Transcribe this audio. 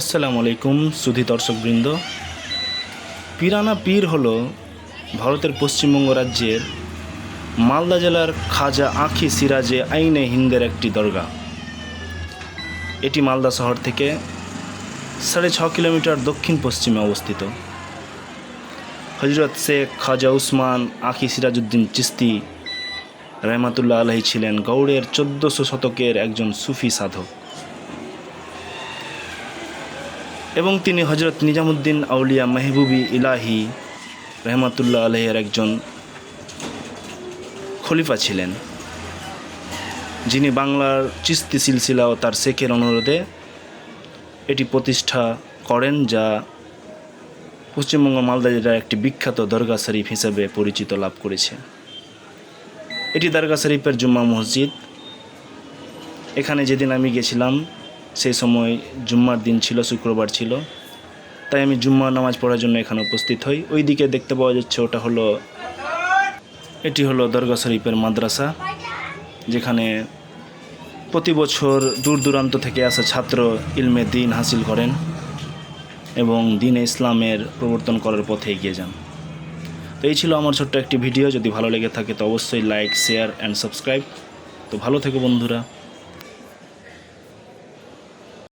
আসসালামু আলাইকুম, সুধি দর্শকবৃন্দ। পিরানা পীর হলো ভারতের পশ্চিমবঙ্গ রাজ্যের মালদা জেলার খাজা আঁখি সিরাজে আইনে হিন্দের একটি দরগা এটি মালদা শহর থেকে সাড়ে ছ কিলোমিটার দক্ষিণ পশ্চিমে অবস্থিত। হজরত শেখ খাজা উসমান আঁখি সিরাজউদ্দিন চিস্তি রহমাতুল্লাহ আলহী ছিলেন গৌড়ের চোদ্দোশো শতকের একজন সুফি সাধক। এবং তিনি হজরত নিজামুদ্দিন আউলিয়া মেহবুবি ইলাহি রহমাতুল্লাহ আলহের একজন খলিফা ছিলেন। যিনি বাংলার চিস্তি সিলসিলা ও তার শেখের অনুরোধে এটি প্রতিষ্ঠা করেন যা পশ্চিমবঙ্গ মালদা জেলার একটি বিখ্যাত দরগা শরীফ হিসেবে পরিচিত লাভ করেছে। এটি দরগা শরীফের জুম্মা মসজিদ। এখানে যেদিন আমি গেছিলাম সেই সময় জুম্মার দিন ছিল, শুক্রবার ছিল। তাই আমি জুম্মা নামাজ পড়ার জন্য এখানে উপস্থিত হই। ওই দিকে দেখতে পাওয়া যাচ্ছে ওটা হলো, এটি হলো দরগা শরীফের মাদ্রাসা, যেখানে প্রতি বছর দূর দূরান্ত থেকে আসা ছাত্র ইলমে দিন হাসিল করেন এবং দিনে ইসলামের প্রবর্তন করার পথে এগিয়ে যান। তো এই ছিল আমার ছোট্ট একটি ভিডিও। যদি ভালো লেগে থাকে তো অবশ্যই লাইক, শেয়ার অ্যান্ড সাবস্ক্রাইব তো ভালো থেকো বন্ধুরা।